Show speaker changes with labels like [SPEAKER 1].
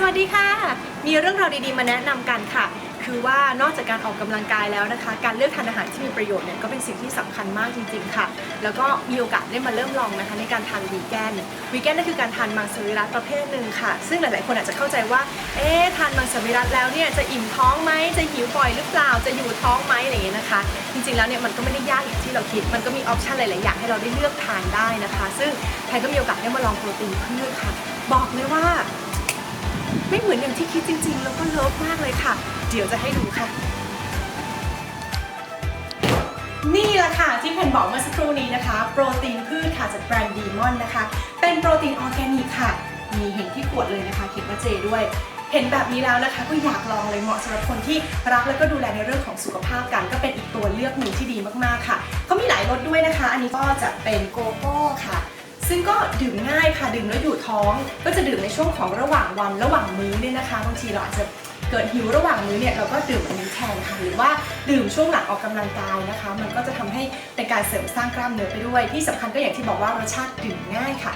[SPEAKER 1] สวัสดีค่ะ มีเรื่องราวดีๆมาแนะนำกันค่ะ คือว่านอกจากการออกกำลังกายแล้วนะคะ การเลือกทานอาหารที่มีประโยชน์เนี่ยก็เป็นสิ่งที่สำคัญมากจริงๆค่ะ แล้วก็มีโอกาสได้มาเริ่มลองนะคะในการทานวีแกน วีแกนนั่นคือการทานมังสวิรัตประเภทหนึ่งค่ะ ซึ่งหลายๆคนอาจจะเข้าใจว่า เอ๊ะทานมังสวิรัตแล้วเนี่ยจะอิ่มท้องไหม จะหิวบ่อยหรือเปล่า จะอยู่ท้องไหมอะไรอย่างเงี้ยนะคะ จริงๆแล้วเนี่ยมันก็ไม่ได้ยากอย่างที่เราคิด มันก็มีออปชันหลายๆอย่างให้เราได้เลือกทานได้นะคะ ซึ่งแพนก็มีโอกาสได้มาลองโปรตีนพืชค่ะบอ ไม่เหมือนอย่างที่คิดจริง ๆ แล้วก็เลิฟมากเลยค่ะ เดี๋ยวจะให้ดูค่ะ นี่แหละค่ะที่เพนบอกเมื่อสักครู่นี้นะคะ โปรตีนพืชค่ะจากแบรนด์ดีมอนนะคะ เป็นโปรตีนออร์แกนิกค่ะ มีเห็นที่ขวดเลยนะคะเขียนว่าเจด้วยเห็นแบบนี้แล้วนะคะก็อยากลองเลยเหมาะสำหรับคนที่รักแล้วก็ดูแลในเรื่องของสุขภาพกัน ก็เป็นอีกตัวเลือกหนึ่งที่ดีมากๆค่ะเขามีหลายรสด้วยนะคะ อันนี้ก็จะเป็นโกโก้ค่ะ ซึ่งก็ดื่มง่ายค่ะดื่มแล้วอยู่ท้อง ก็จะดื่มในช่วงของระหว่างวันระหว่างมื้อเนี่ยนะคะบางทีเราอาจจะเกิดหิวระหว่างมื้อเนี่ยเราก็ดื่มอันนี้แทนค่ะหรือว่าดื่มช่วงหลังออกกำลังกายนะคะ มันก็จะทำให้เป็นการเสริมสร้างกล้ามเนื้อไปด้วย ที่สำคัญก็อย่างที่บอกว่ารสชาติดื่มง่ายค่ะ